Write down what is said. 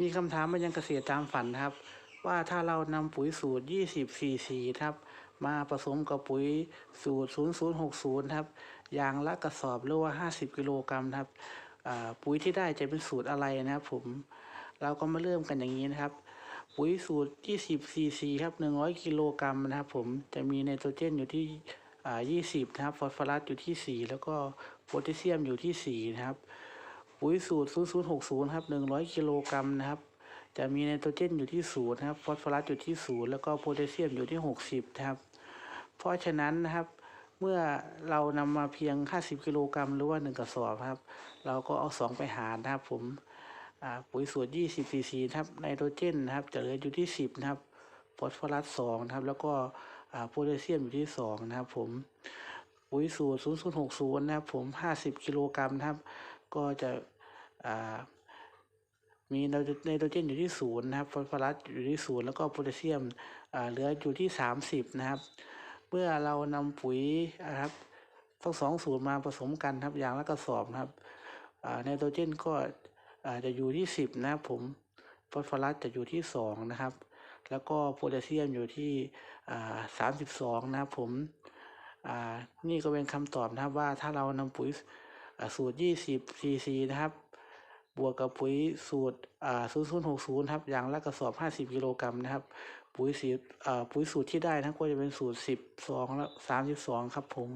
มีคำถามมายังเกษตรตามฝันครับ ว่าถ้าเรานำปุ๋ยสูตร 20 4 4ครับ มาผสมกับปุ๋ยสูตร 0060 ครับอย่างละกระสอบหรือว่า 50 กิโลกรัมครับปุ๋ยที่ได้จะเป็นสูตรอะไรนะครับผม เราก็มาเริ่มกันอย่างนี้นะครับ ปุ๋ยสูตร 20 cc ครับ 100 กิโลกรัมนะครับผม จะมีไนโตรเจนอยู่ที่ 20 นะครับ ฟอสฟอรัสอยู่ที่ 4 แล้วก็โพแทสเซียมอยู่ที่ 4 นะครับ ปุ๋ยสูตร 0060 ครับ 100 กิโลกรัมนะครับ จะมีไนโตรเจนอยู่ที่0นะครับ ฟอสฟอรัสอยู่ที่0แล้วก็โพแทสเซียมอยู่ที่ 60 นะครับ เพราะฉะนั้นนะครับ เมื่อเรานำมาเพียง 50 กิโลกรัมหรือว่า 1 กระสอบครับ เราก็เอา 2 ไปหารนะครับผมปุ๋ยสูตร 20ซีซีนะครับ ไนโตรเจนนะครับ จะเหลืออยู่ที่ 10 นะครับ ฟอสฟอรัส 2 นะครับ แล้วก็โพแทสเซียมอยู่ที่ 2 นะครับผม ปุ๋ยสูตร0060นะครับผม50กิโลกรัมนะครับ ก็จะอ่ามีไนโตรเจนอยู่ที่0นะครับฟอสฟอรัสอยู่ที่0แล้วก็โพแทสเซียมเหลืออยู่ที่30นะครับ เมื่อเรานำปุ๋ยนะครับทั้งสองสูตรมาผสมกันครับอย่างละกระสอบนะครับไนโตรเจนก็จะอยู่ที่10นะครับผมฟอสฟอรัสจะอยู่ที่2นะครับ แล้วก็โพแทสเซียมอยู่ที่อ่า32นะครับผม อ่านี่ก็เป็นคำตอบนะครับว่าถ้าเรานำปุ๋ยสูตร 20 cc นะครับ บวกกับปุ๋ยสูตรอ่า0060ครับอย่างละกระสอบ 50 กิโลกรัมนะครับ ปุ๋ยสีอ่าปุ๋ยสูตรที่ได้นะครับก็จะเป็นสูตร 10 2และ32 ครับผม